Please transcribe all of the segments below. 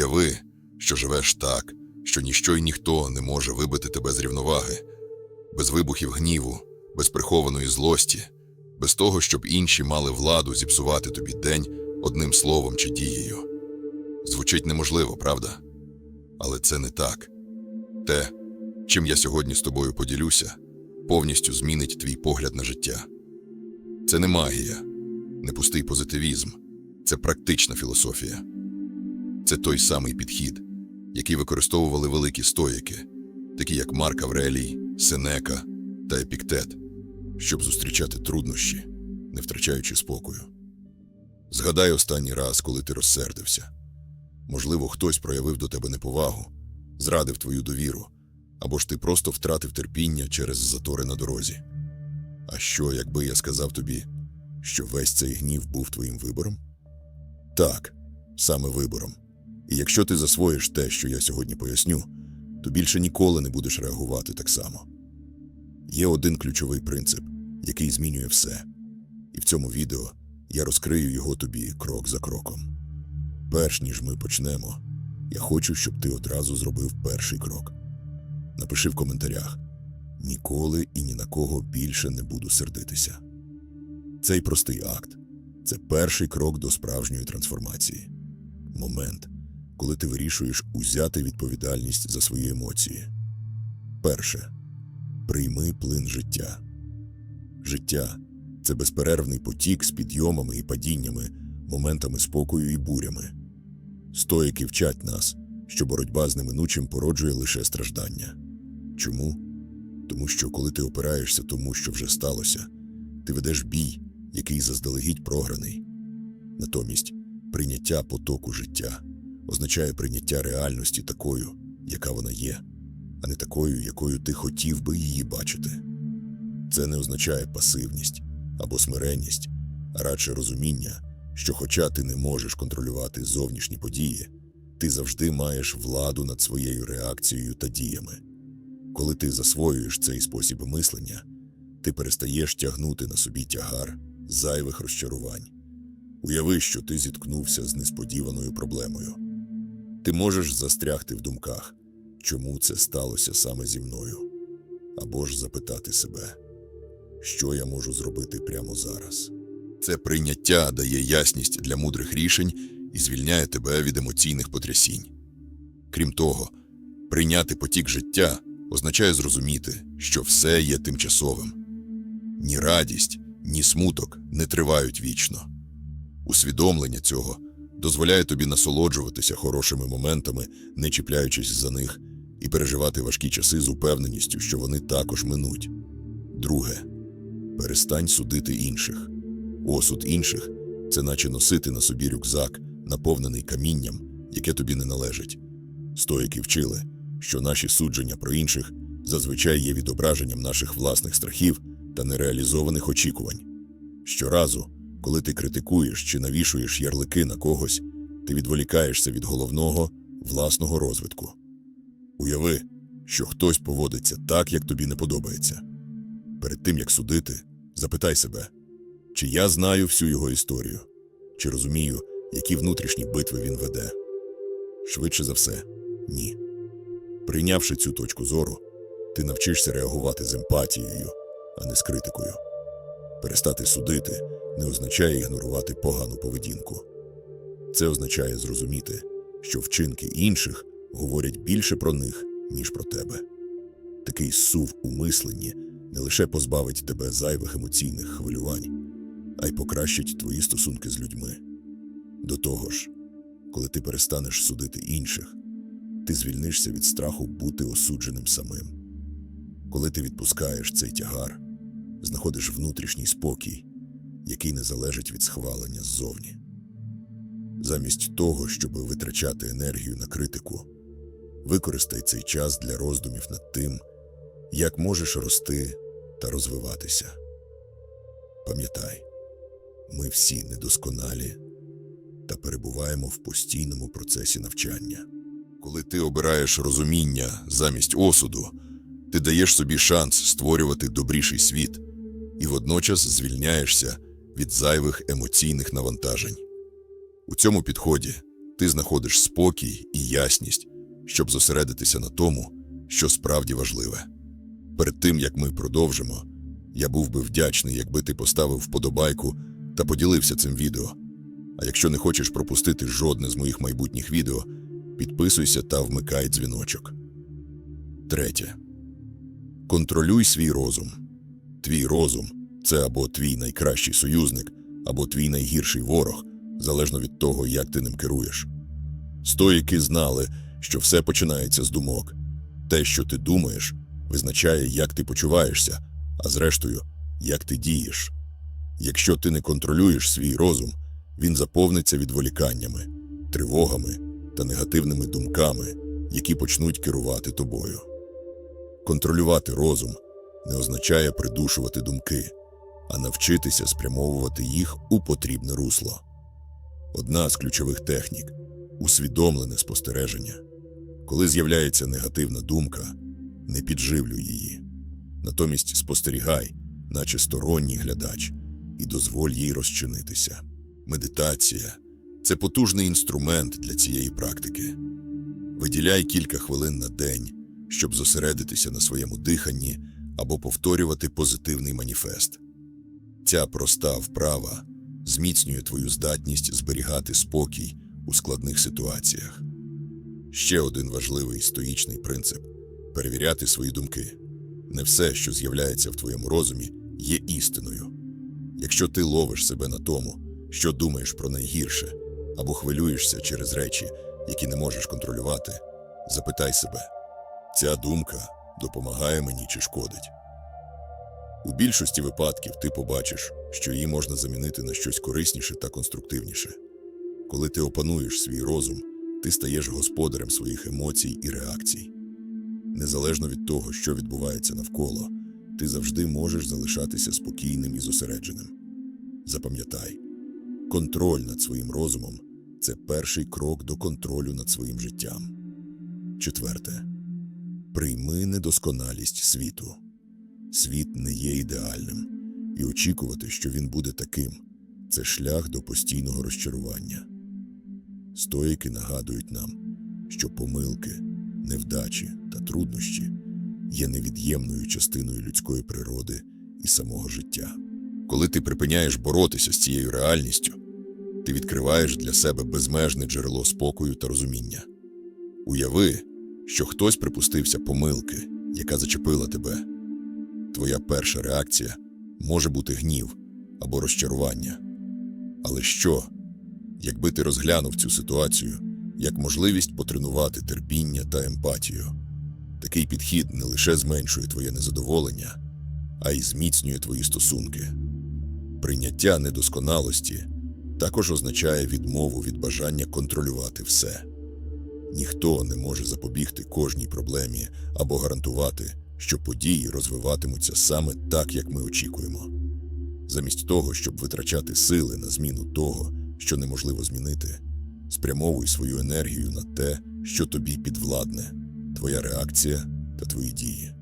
Уяви, що живеш так, що ніщо й ніхто не може вибити тебе з рівноваги, без вибухів гніву, без прихованої злості, без того, щоб інші мали владу зіпсувати тобі день одним словом чи дією. Звучить неможливо, правда? Але це не так. Те, чим я сьогодні з тобою поділюся, повністю змінить твій погляд на життя. Це не магія, не пустий позитивізм, це практична філософія. Це той самий підхід, який використовували великі стоїки, такі як Марк Аврелій, Сенека та Епіктет, щоб зустрічати труднощі, не втрачаючи спокою. Згадай останній раз, коли ти розсердився. Можливо, хтось проявив до тебе неповагу, зрадив твою довіру, або ж ти просто втратив терпіння через затори на дорозі. А що, якби я сказав тобі, що весь цей гнів був твоїм вибором? Так, саме вибором. І якщо ти засвоїш те, що я сьогодні поясню, то більше ніколи не будеш реагувати так само. Є один ключовий принцип, який змінює все. І в цьому відео я розкрию його тобі крок за кроком. Перш ніж ми почнемо, я хочу, щоб ти одразу зробив перший крок. Напиши в коментарях: ніколи і ні на кого більше не буду сердитися. Цей простий акт це перший крок до справжньої трансформації. Момент, коли ти вирішуєш узяти відповідальність за свої емоції. Перше. Прийми плин життя. Життя це безперервний потік з підйомами і падіннями, моментами спокою і бурями. Стоїки вчать нас, що боротьба з неминучим породжує лише страждання. Чому? Тому що коли ти опираєшся тому, що вже сталося, ти ведеш бій, який заздалегідь програний. Натомість прийняття потоку життя означає прийняття реальності такою, яка вона є, а не такою, якою ти хотів би її бачити. Це не означає пасивність або смиренність, а радше розуміння, що, хоча ти не можеш контролювати зовнішні події, ти завжди маєш владу над своєю реакцією та діями. Коли ти засвоюєш цей спосіб мислення, ти перестаєш тягнути на собі тягар зайвих розчарувань. Уяви, що ти зіткнувся з несподіваною проблемою. Ти можеш застрягти в думках, чому це сталося саме зі мною, або ж запитати себе, що я можу зробити прямо зараз. Це прийняття дає ясність для мудрих рішень і звільняє тебе від емоційних потрясінь. Крім того, прийняти потік життя означає зрозуміти, що все є тимчасовим. Ні радість, ні смуток не тривають вічно. Усвідомлення цього дозволяє тобі насолоджуватися хорошими моментами, не чіпляючись за них, і переживати важкі часи з упевненістю, що вони також минуть. Друге, перестань судити інших. Осуд інших це наче носити на собі рюкзак, наповнений камінням, яке тобі не належить. Стоїки вчили, що наші судження про інших зазвичай є відображенням наших власних страхів та нереалізованих очікувань. Щоразу, коли ти критикуєш чи навішуєш ярлики на когось, ти відволікаєшся від головного власного розвитку. Уяви, що хтось поводиться так, як тобі не подобається. Перед тим як судити, запитай себе, чи я знаю всю його історію, чи розумію, які внутрішні битви він веде. Швидше за все, ні. Прийнявши цю точку зору, ти навчишся реагувати з емпатією, а не з критикою. Перестати судити не означає ігнорувати погану поведінку. Це означає зрозуміти, що вчинки інших говорять більше про них, ніж про тебе. Такий сув у мисленні не лише позбавить тебе зайвих емоційних хвилювань, а й покращить твої стосунки з людьми. До того ж, коли ти перестанеш судити інших, ти звільнишся від страху бути осудженим самим. Коли ти відпускаєш цей тягар, знаходиш внутрішній спокій, який не залежить від схвалення ззовні. Замість того, щоб витрачати енергію на критику, використай цей час для роздумів над тим, як можеш рости та розвиватися. Пам'ятай, ми всі недосконалі та перебуваємо в постійному процесі навчання. Коли ти обираєш розуміння замість осуду, ти даєш собі шанс створювати добріший світ і водночас звільняєшся від зайвих емоційних навантажень. У цьому підході ти знаходиш спокій і ясність, щоб зосередитися на тому, що справді важливе. Перед тим як ми продовжимо, я був би вдячний, якби ти поставив вподобайку та поділився цим відео. А якщо не хочеш пропустити жодне з моїх майбутніх відео, підписуйся та вмикай дзвіночок. Третє. Контролюй свій розум. Твій розум це або твій найкращий союзник, або твій найгірший ворог, залежно від того, як ти ним керуєш. Стоїки знали, що все починається з думок. Те, що ти думаєш, визначає, як ти почуваєшся, а зрештою, як ти дієш. Якщо ти не контролюєш свій розум, він заповниться відволіканнями, тривогами та негативними думками, які почнуть керувати тобою. Контролювати розум не означає придушувати думки, а навчитися спрямовувати їх у потрібне русло. Одна з ключових технік усвідомлене спостереження. Коли з'являється негативна думка, не підживлюй її. Натомість спостерігай, наче сторонній глядач, і дозволь їй розчинитися. Медитація це потужний інструмент для цієї практики. Виділяй кілька хвилин на день, щоб зосередитися на своєму диханні або повторювати позитивний маніфест. Ця проста вправа зміцнює твою здатність зберігати спокій у складних ситуаціях. Ще один важливий стоїчний принцип перевіряти свої думки. Не все, що з'являється в твоєму розумі, є істиною. Якщо ти ловиш себе на тому, що думаєш про найгірше, або хвилюєшся через речі, які не можеш контролювати, запитай себе, ця думка допомагає мені чи шкодить. У більшості випадків ти побачиш, що її можна замінити на щось корисніше та конструктивніше. Коли ти опануєш свій розум, ти стаєш господарем своїх емоцій і реакцій. Незалежно від того, що відбувається навколо, ти завжди можеш залишатися спокійним і зосередженим. Запам'ятай, контроль над своїм розумом це перший крок до контролю над своїм життям. Четверте. Прийми недосконалість світу. Світ не є ідеальним, і очікувати, що він буде таким, це шлях до постійного розчарування. Стоїки нагадують нам, що помилки, невдачі та труднощі є невід'ємною частиною людської природи і самого життя. Коли ти припиняєш боротися з цією реальністю, ти відкриваєш для себе безмежне джерело спокою та розуміння. Уяви, що хтось припустився помилки, яка зачепила тебе. Твоя перша реакція може бути гнів або розчарування. Але що, якби ти розглянув цю ситуацію як можливість потренувати терпіння та емпатію? Такий підхід не лише зменшує твоє незадоволення, а й зміцнює твої стосунки. Прийняття недосконалості також означає відмову від бажання контролювати все. Ніхто не може запобігти кожній проблемі або гарантувати, що події розвиватимуться саме так, як ми очікуємо. Замість того, щоб витрачати сили на зміну того, що неможливо змінити, спрямовуй свою енергію на те, що тобі підвладне, твоя реакція та твої дії.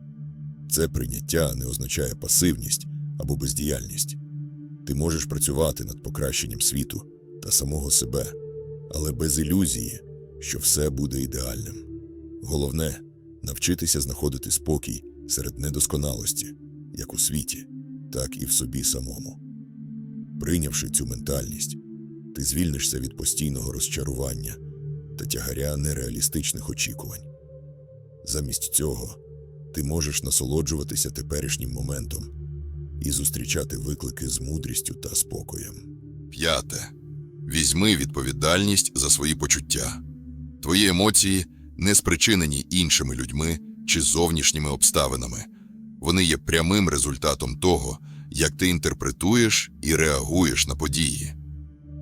Це прийняття не означає пасивність або бездіяльність. Ти можеш працювати над покращенням світу та самого себе, але без ілюзії, що все буде ідеальним. Головне навчитися знаходити спокій серед недосконалості, як у світі, так і в собі самому. Прийнявши цю ментальність, ти звільнишся від постійного розчарування та тягаря нереалістичних очікувань. Замість цього ти можеш насолоджуватися теперішнім моментом і зустрічати виклики з мудрістю та спокоєм. П'яте. Візьми відповідальність за свої почуття. Твої емоції не спричинені іншими людьми чи зовнішніми обставинами. Вони є прямим результатом того, як ти інтерпретуєш і реагуєш на події.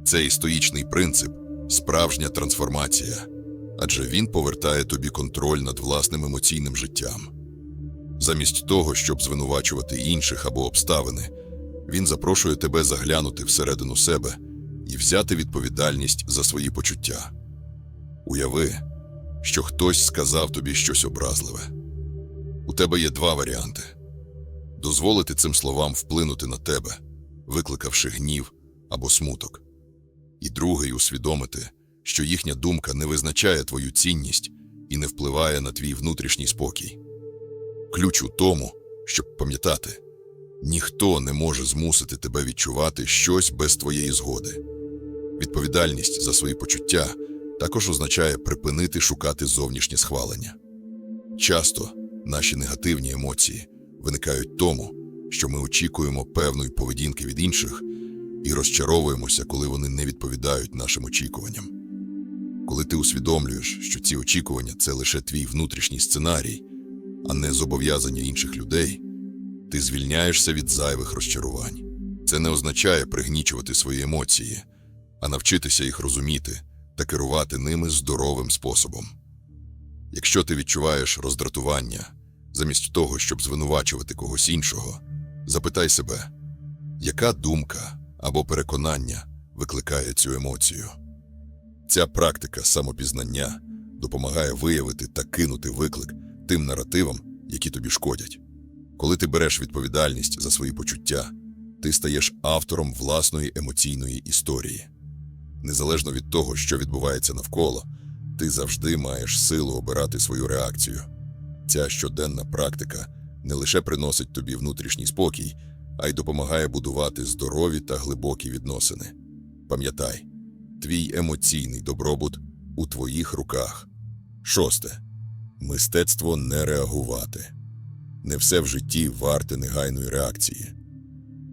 Цей стоїчний принцип справжня трансформація, адже він повертає тобі контроль над власним емоційним життям. Замість того, щоб звинувачувати інших або обставини, він запрошує тебе заглянути всередину себе і взяти відповідальність за свої почуття. Уяви, що хтось сказав тобі щось образливе. У тебе є два варіанти: дозволити цим словам вплинути на тебе, викликавши гнів або смуток, і другий усвідомити, що їхня думка не визначає твою цінність і не впливає на твій внутрішній спокій. Ключ у тому, щоб пам'ятати, ніхто не може змусити тебе відчувати щось без твоєї згоди. Відповідальність за свої почуття також означає припинити шукати зовнішнє схвалення. Часто наші негативні емоції виникають тому, що ми очікуємо певної поведінки від інших і розчаровуємося, коли вони не відповідають нашим очікуванням. Коли ти усвідомлюєш, що ці очікування це лише твій внутрішній сценарій, а не зобов'язання інших людей, ти звільняєшся від зайвих розчарувань. Це не означає пригнічувати свої емоції, а навчитися їх розуміти та керувати ними здоровим способом. Якщо ти відчуваєш роздратування, замість того, щоб звинувачувати когось іншого, запитай себе, яка думка або переконання викликає цю емоцію. Ця практика самопізнання допомагає виявити та кинути виклик тим наративам, які тобі шкодять. Коли ти береш відповідальність за свої почуття, ти стаєш автором власної емоційної історії. Незалежно від того, що відбувається навколо, ти завжди маєш силу обирати свою реакцію. Ця щоденна практика не лише приносить тобі внутрішній спокій, а й допомагає будувати здорові та глибокі відносини. Пам'ятай, твій емоційний добробут у твоїх руках. Шосте. Мистецтво не реагувати. Не все в житті варте негайної реакції.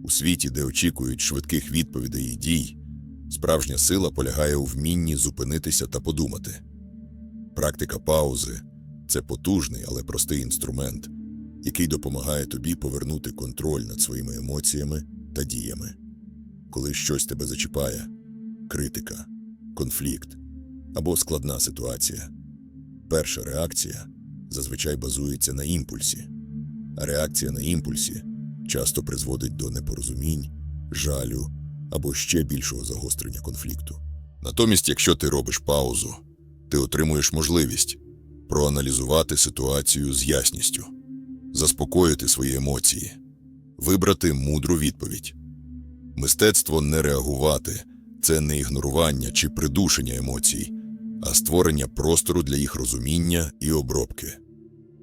У світі, де очікують швидких відповідей і дій, справжня сила полягає у вмінні зупинитися та подумати. Практика паузи це потужний, але простий інструмент, який допомагає тобі повернути контроль над своїми емоціями та діями. Коли щось тебе зачіпає критика, конфлікт або складна ситуація. Перша реакція зазвичай базується на імпульсі, а реакція на імпульсі часто призводить до непорозумінь, жалю або ще більшого загострення конфлікту. Натомість, якщо ти робиш паузу, ти отримуєш можливість проаналізувати ситуацію з ясністю, заспокоїти свої емоції, вибрати мудру відповідь. Мистецтво не реагувати це не ігнорування чи придушення емоцій, а створення простору для їх розуміння і обробки.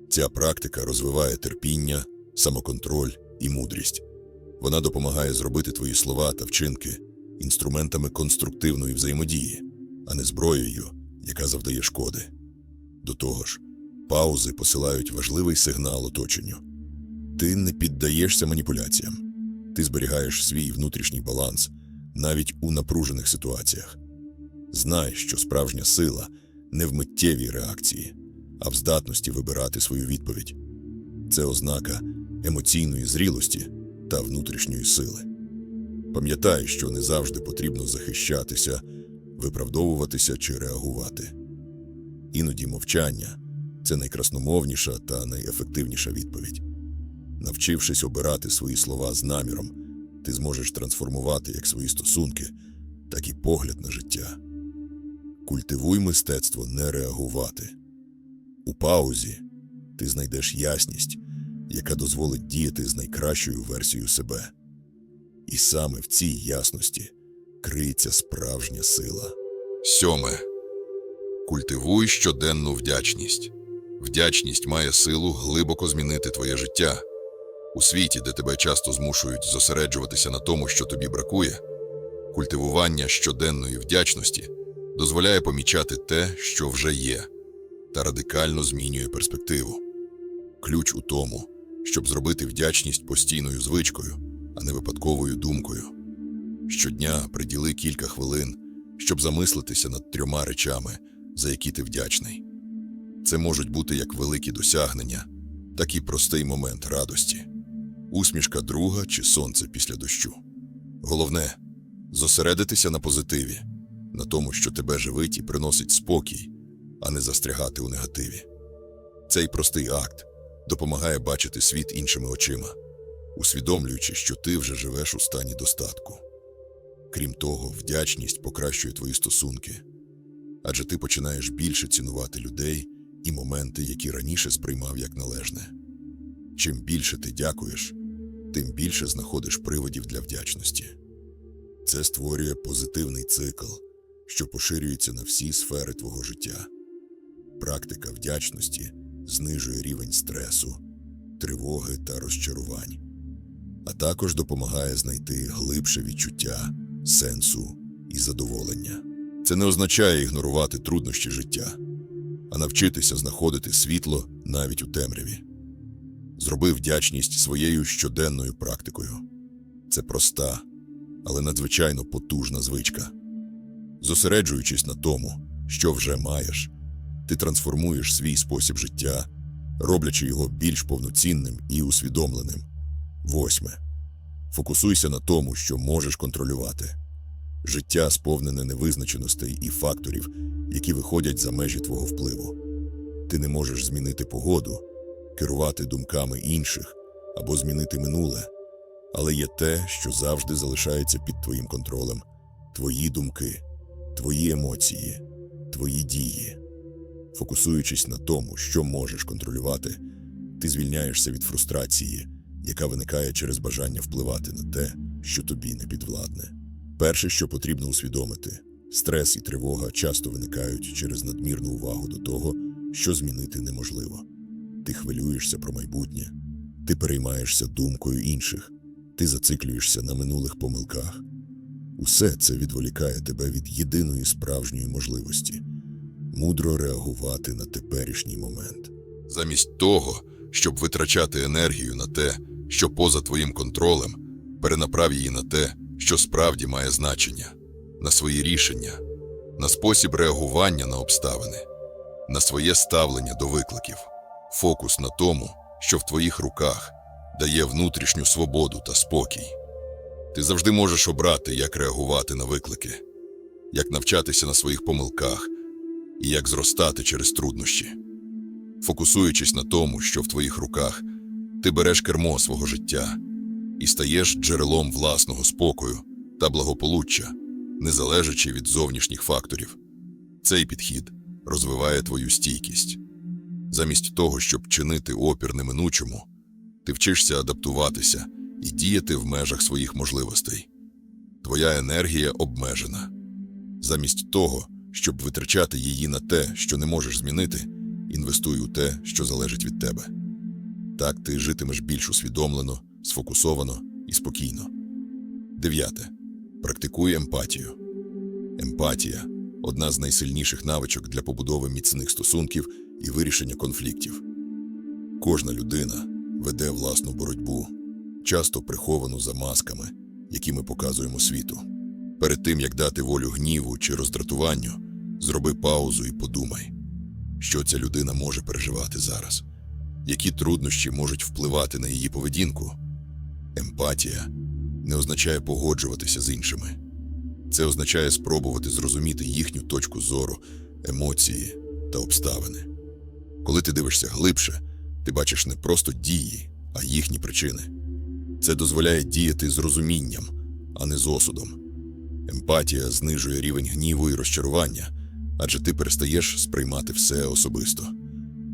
Ця практика розвиває терпіння, самоконтроль і мудрість. Вона допомагає зробити твої слова та вчинки інструментами конструктивної взаємодії, а не зброєю, яка завдає шкоди. До того ж, паузи посилають важливий сигнал оточенню. Ти не піддаєшся маніпуляціям, ти зберігаєш свій внутрішній баланс навіть у напружених ситуаціях. Знай, що справжня сила не в миттєвій реакції, а в здатності вибирати свою відповідь. Це ознака емоційної зрілості та внутрішньої сили. Пам'ятай, що не завжди потрібно захищатися, виправдовуватися чи реагувати. Іноді мовчання це найкрасномовніша та найефективніша відповідь. Навчившись обирати свої слова з наміром, ти зможеш трансформувати як свої стосунки, так і погляд на життя. Культивуй мистецтво не реагувати. У паузі ти знайдеш ясність, яка дозволить діяти з найкращою версією себе. І саме в цій ясності криється справжня сила. Сьоме. Культивуй щоденну вдячність. Вдячність має силу глибоко змінити твоє життя. У світі, де тебе часто змушують зосереджуватися на тому, що тобі бракує, культивування щоденної вдячності дозволяє помічати те, що вже є, та радикально змінює перспективу. Ключ у тому, щоб зробити вдячність постійною звичкою, а не випадковою думкою. Щодня приділи кілька хвилин, щоб замислитися над трьома речами, за які ти вдячний. Це можуть бути як великі досягнення, так і простий момент радості, усмішка друга чи сонце після дощу. Головне зосередитися на позитиві, на тому, що тебе живить і приносить спокій, а не застрягати у негативі. Цей простий акт допомагає бачити світ іншими очима, усвідомлюючи, що ти вже живеш у стані достатку. Крім того, вдячність покращує твої стосунки, адже ти починаєш більше цінувати людей і моменти, які раніше сприймав як належне. Чим більше ти дякуєш, тим більше знаходиш приводів для вдячності. Це створює позитивний цикл, що поширюється на всі сфери твого життя. Практика вдячності знижує рівень стресу, тривоги та розчарувань, а також допомагає знайти глибше відчуття, сенсу і задоволення. Це не означає ігнорувати труднощі життя, а навчитися знаходити світло навіть у темряві. Зроби вдячність своєю щоденною практикою. Це проста, але надзвичайно потужна звичка. Зосереджуючись на тому, що вже маєш, ти трансформуєш свій спосіб життя, роблячи його більш повноцінним і усвідомленим. Восьме. Фокусуйся на тому, що можеш контролювати. Життя сповнене невизначеностей і факторів, які виходять за межі твого впливу. Ти не можеш змінити погоду, керувати думками інших або змінити минуле, але є те, що завжди залишається під твоїм контролем: твої думки, твої емоції, твої дії. Фокусуючись на тому, що можеш контролювати, ти звільняєшся від фрустрації, яка виникає через бажання впливати на те, що тобі не підвладне. Перше, що потрібно усвідомити, стрес і тривога часто виникають через надмірну увагу до того, що змінити неможливо. Ти хвилюєшся про майбутнє, ти переймаєшся думкою інших, ти зациклюєшся на минулих помилках. Усе це відволікає тебе від єдиної справжньої можливості мудро реагувати на теперішній момент. Замість того, щоб витрачати енергію на те, що поза твоїм контролем, перенаправ її на те, що справді має значення, на свої рішення, на спосіб реагування на обставини, на своє ставлення до викликів. Фокус на тому, що в твоїх руках дає внутрішню свободу та спокій. Ти завжди можеш обрати, як реагувати на виклики, як навчатися на своїх помилках і як зростати через труднощі. Фокусуючись на тому, що в твоїх руках, ти береш кермо свого життя і стаєш джерелом власного спокою та благополуччя, не залежачи від зовнішніх факторів. Цей підхід розвиває твою стійкість. Замість того, щоб чинити опір неминучому, ти вчишся адаптуватися і діяти в межах своїх можливостей. Твоя енергія обмежена. Замість того, щоб витрачати її на те, що не можеш змінити, інвестуй у те, що залежить від тебе. Так ти житимеш більш усвідомлено, сфокусовано і спокійно. Дев'яте. Практикуй емпатію. Емпатія одна з найсильніших навичок для побудови міцних стосунків і вирішення конфліктів. Кожна людина веде власну боротьбу, часто приховану за масками, які ми показуємо світу. Перед тим, як дати волю гніву чи роздратуванню, зроби паузу і подумай, що ця людина може переживати зараз, які труднощі можуть впливати на її поведінку. Емпатія не означає погоджуватися з іншими. Це означає спробувати зрозуміти їхню точку зору, емоції та обставини. Коли ти дивишся глибше, ти бачиш не просто дії, а їхні причини. Це дозволяє діяти з розумінням, а не з осудом. Емпатія знижує рівень гніву і розчарування, адже ти перестаєш сприймати все особисто.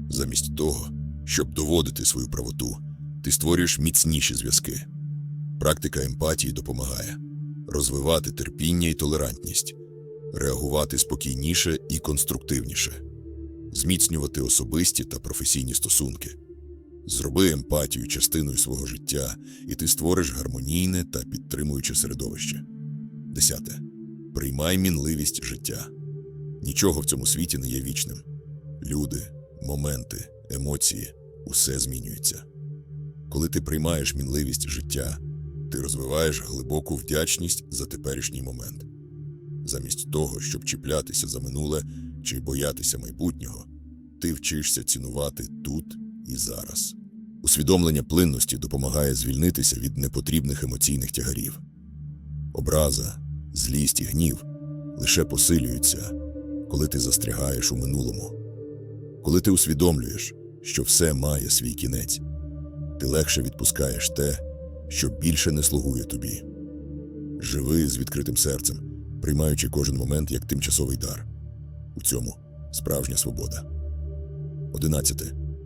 Замість того, щоб доводити свою правоту, ти створюєш міцніші зв'язки. Практика емпатії допомагає розвивати терпіння і толерантність, реагувати спокійніше і конструктивніше, зміцнювати особисті та професійні стосунки. Зроби емпатію частиною свого життя, і ти створиш гармонійне та підтримуюче середовище. Десяте. Приймай мінливість життя. Нічого в цьому світі не є вічним. Люди, моменти, емоції усе змінюється. Коли ти приймаєш мінливість життя, ти розвиваєш глибоку вдячність за теперішній момент. Замість того, щоб чіплятися за минуле чи боятися майбутнього, ти вчишся цінувати тут і зараз. Усвідомлення плинності допомагає звільнитися від непотрібних емоційних тягарів. Образа, злість і гнів лише посилюються, коли ти застрягаєш у минулому. Коли ти усвідомлюєш, що все має свій кінець, ти легше відпускаєш те, що більше не слугує тобі. Живи з відкритим серцем, приймаючи кожен момент як тимчасовий дар. У цьому справжня свобода. Одинадцяте.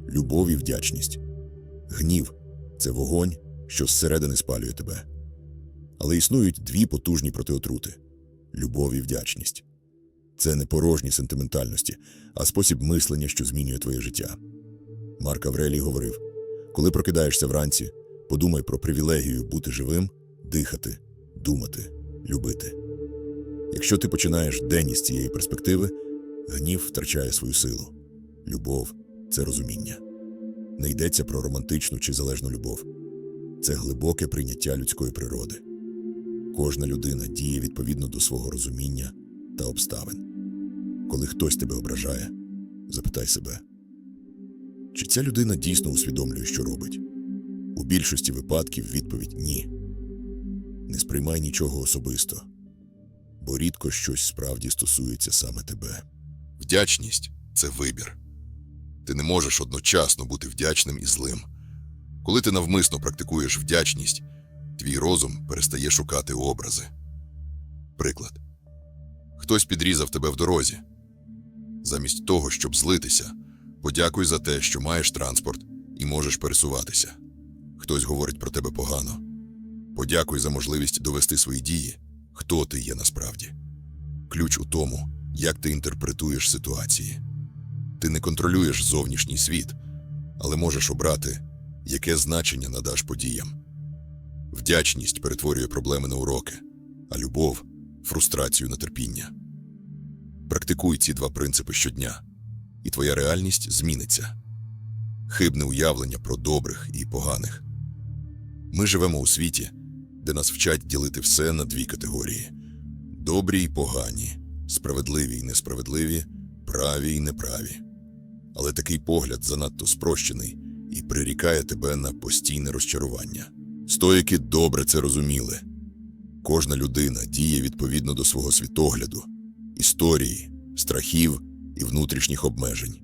Любов і вдячність. Гнів це вогонь, що зсередини спалює тебе. Але існують дві потужні протиотрути любов і вдячність. Це не порожні сентиментальності, а спосіб мислення, що змінює твоє життя. Марк Аврелій говорив: коли прокидаєшся вранці, подумай про привілегію бути живим, дихати, думати, любити. Якщо ти починаєш день із цієї перспективи, гнів втрачає свою силу. Любов це розуміння. Не йдеться про романтичну чи залежну любов. Це глибоке прийняття людської природи. Кожна людина діє відповідно до свого розуміння та обставин. Коли хтось тебе ображає, запитай себе, чи ця людина дійсно усвідомлює, що робить? У більшості випадків відповідь ні. Не сприймай нічого особисто, бо рідко щось справді стосується саме тебе. Вдячність це вибір. Ти не можеш одночасно бути вдячним і злим. Коли ти навмисно практикуєш вдячність, твій розум перестає шукати образи. Приклад. Хтось підрізав тебе в дорозі. Замість того, щоб злитися, подякуй за те, що маєш транспорт і можеш пересуватися. Хтось говорить про тебе погано. Подякуй за можливість довести свої дії, хто ти є насправді. Ключ у тому, як ти інтерпретуєш ситуації. Ти не контролюєш зовнішній світ, але можеш обрати, яке значення надаш подіям. Вдячність перетворює проблеми на уроки, а любов фрустрацію на терпіння. Практикуй ці два принципи щодня, і твоя реальність зміниться. Хибне уявлення про добрих і поганих. Ми живемо у світі, де нас вчать ділити все на дві категорії: добрі й погані, справедливі й несправедливі, праві й неправі. Але такий погляд занадто спрощений і прирікає тебе на постійне розчарування. Стоїки добре це розуміли. Кожна людина діє відповідно до свого світогляду, історії, страхів і внутрішніх обмежень.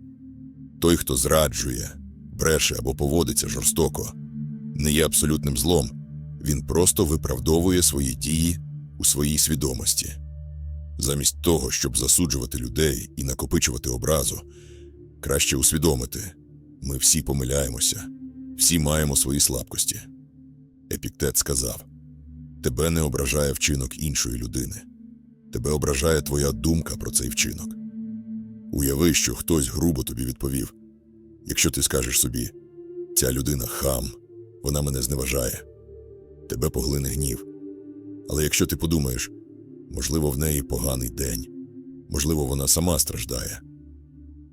Той, хто зраджує, бреше або поводиться жорстоко, не є абсолютним злом, він просто виправдовує свої дії у своїй свідомості. Замість того, щоб засуджувати людей і накопичувати образу, краще усвідомити ми всі помиляємося, всі маємо свої слабкості. Епіктет сказав: Тебе не ображає вчинок іншої людини, тебе ображає твоя думка про цей вчинок. Уяви, що хтось грубо тобі відповів. Якщо ти скажеш собі, ця людина хам, вона мене зневажає, тебе поглине гнів. Але якщо ти подумаєш, можливо, в неї поганий день, можливо, вона сама страждає,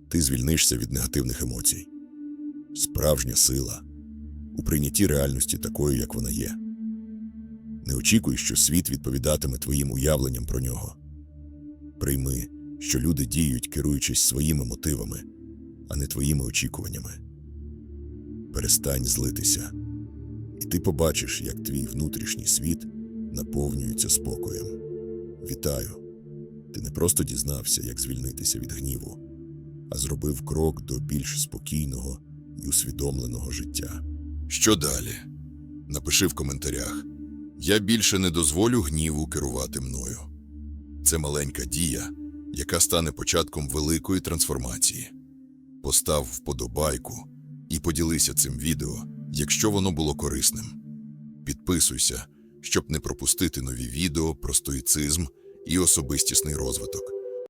ти звільнишся від негативних емоцій. Справжня сила у прийнятті реальності такою, як вона є. Не очікуй, що світ відповідатиме твоїм уявленням про нього. Прийми, що люди діють, керуючись своїми мотивами, а не твоїми очікуваннями. Перестань злитися, і ти побачиш, як твій внутрішній світ наповнюється спокоєм. Вітаю! Ти не просто дізнався, як звільнитися від гніву, а зробив крок до більш спокійного і усвідомленого життя. Що далі? Напиши в коментарях. Я більше не дозволю гніву керувати мною. Це маленька дія, яка стане початком великої трансформації. Постав вподобайку і поділися цим відео, якщо воно було корисним. Підписуйся, щоб не пропустити нові відео про стоїцизм і особистісний розвиток.